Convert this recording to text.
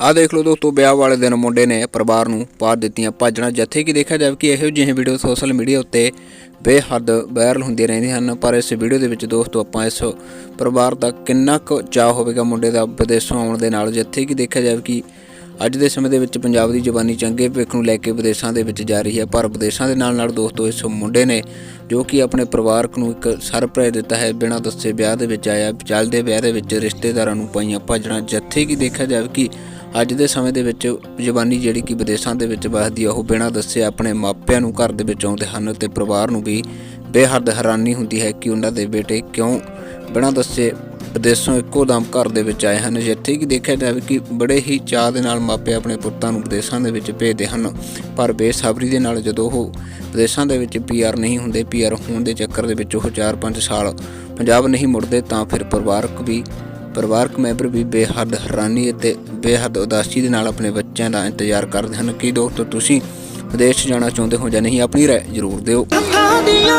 ਆ ਦੇਖ ਲਓ ਦੋਸਤੋ, ਵਿਆਹ ਵਾਲੇ ਦਿਨ ਮੁੰਡੇ ਨੇ ਪਰਿਵਾਰ ਨੂੰ ਪਾ ਦਿੱਤੀਆਂ ਭਾਜਣਾ ਜਿੱਥੇ ਕਿ ਦੇਖਿਆ ਜਾਵੇ ਕਿ ਇਹੋ ਜਿਹੇ ਵੀਡੀਓ ਸੋਸ਼ਲ ਮੀਡੀਆ ਉੱਤੇ ਬੇਹੱਦ ਵਾਇਰਲ ਹੁੰਦੀਆਂ ਰਹਿੰਦੀਆਂ ਹਨ। ਪਰ ਇਸ ਵੀਡੀਓ ਦੇ ਵਿੱਚ ਦੋਸਤੋ, ਆਪਾਂ ਇਸ ਪਰਿਵਾਰ ਦਾ ਕਿੰਨਾ ਕੁ ਚਾਅ ਹੋਵੇਗਾ ਮੁੰਡੇ ਦਾ ਵਿਦੇਸ਼ੋਂ ਆਉਣ ਦੇ ਨਾਲ। ਜਿੱਥੇ ਕਿ ਦੇਖਿਆ ਜਾਵੇ ਕਿ ਅੱਜ ਦੇ ਸਮੇਂ ਦੇ ਵਿੱਚ ਪੰਜਾਬ ਦੀ ਜਵਾਨੀ ਚੰਗੇ ਭਵਿੱਖ ਨੂੰ ਲੈ ਕੇ ਵਿਦੇਸ਼ਾਂ ਦੇ ਵਿੱਚ ਜਾ ਰਹੀ ਹੈ, ਪਰ ਵਿਦੇਸ਼ਾਂ ਦੇ ਨਾਲ ਨਾਲ ਦੋਸਤੋ ਇਸ ਮੁੰਡੇ ਨੇ ਜੋ ਕਿ ਆਪਣੇ ਪਰਿਵਾਰਕ ਨੂੰ ਇੱਕ ਸਰਪ੍ਰਾਈਜ਼ ਦਿੱਤਾ ਹੈ, ਬਿਨਾਂ ਦੱਸੇ ਵਿਆਹ ਦੇ ਵਿੱਚ ਆਇਆ, ਚੱਲਦੇ ਵਿਆਹ ਦੇ ਵਿੱਚ ਰਿਸ਼ਤੇਦਾਰਾਂ ਨੂੰ ਪਾਈਆਂ ਭਾਜਣਾ ਜਿੱਥੇ ਕਿ ਦੇਖਿਆ ਜਾਵੇ ਕਿ ਅੱਜ ਦੇ ਸਮੇਂ ਦੇ ਵਿੱਚ ਜਵਾਨੀ ਜਿਹੜੀ ਕਿ ਵਿਦੇਸ਼ਾਂ ਦੇ ਵਿੱਚ ਵਸਦੀ ਆ ਉਹ ਬਿਨਾਂ ਦੱਸੇ ਆਪਣੇ ਮਾਪਿਆਂ ਨੂੰ ਘਰ ਦੇ ਵਿੱਚ ਆਉਂਦੇ ਹਨ ਤੇ ਪਰਿਵਾਰ ਨੂੰ ਵੀ ਬੇਹੱਦ ਹੈਰਾਨੀ ਹੁੰਦੀ ਹੈ ਕਿ ਉਹਨਾਂ ਦੇ ਬੇਟੇ ਕਿਉਂ ਬਿਨਾਂ ਦੱਸੇ ਵਿਦੇਸ਼ੋਂ ਇੱਕੋ ਦਮ ਘਰ ਦੇ ਵਿੱਚ ਆਏ ਹਨ। ਜਿੱਥੇ ਕਿ ਦੇਖਿਆ ਜਾਵੇ ਕਿ ਬੜੇ ਹੀ ਚਾਅ ਦੇ ਨਾਲ ਮਾਪੇ ਆਪਣੇ ਪੁੱਤਾਂ ਨੂੰ ਵਿਦੇਸ਼ਾਂ ਦੇ ਵਿੱਚ ਭੇਜਦੇ ਹਨ, ਪਰ ਬੇਸਬਰੀ ਦੇ ਨਾਲ ਜਦੋਂ ਉਹ ਵਿਦੇਸ਼ਾਂ ਦੇ ਵਿੱਚ ਪੀਆਰ ਨਹੀਂ ਹੁੰਦੇ ਪੀਆਰ ਹੋਣ ਦੇ ਚੱਕਰ ਦੇ ਵਿੱਚ ਉਹ 4-5 ਸਾਲ ਪੰਜਾਬ ਨਹੀਂ ਮੁੜਦੇ, ਤਾਂ ਫਿਰ ਪਰਿਵਾਰਕ ਵੀ, ਪਰਿਵਾਰਕ ਮੈਂਬਰ ਵੀ ਬੇਹੱਦ ਹੈਰਾਨੀ ਅਤੇ ਬੇਹੱਦ ਉਦਾਸੀ ਦੇ ਨਾਲ ਆਪਣੇ ਬੱਚਿਆਂ ਦਾ ਇੰਤਜ਼ਾਰ ਕਰਦੇ ਹਨ ਕਿ ਦੋਸਤੋ ਤੁਸੀਂ ਵਿਦੇਸ਼ ਜਾਣਾ ਚਾਹੁੰਦੇ ਹੋ ਜਾਂ ਨਹੀਂ, ਆਪਣੀ ਰਾਏ ਜ਼ਰੂਰ ਦਿਓ। ਆਂਦੀਆਂ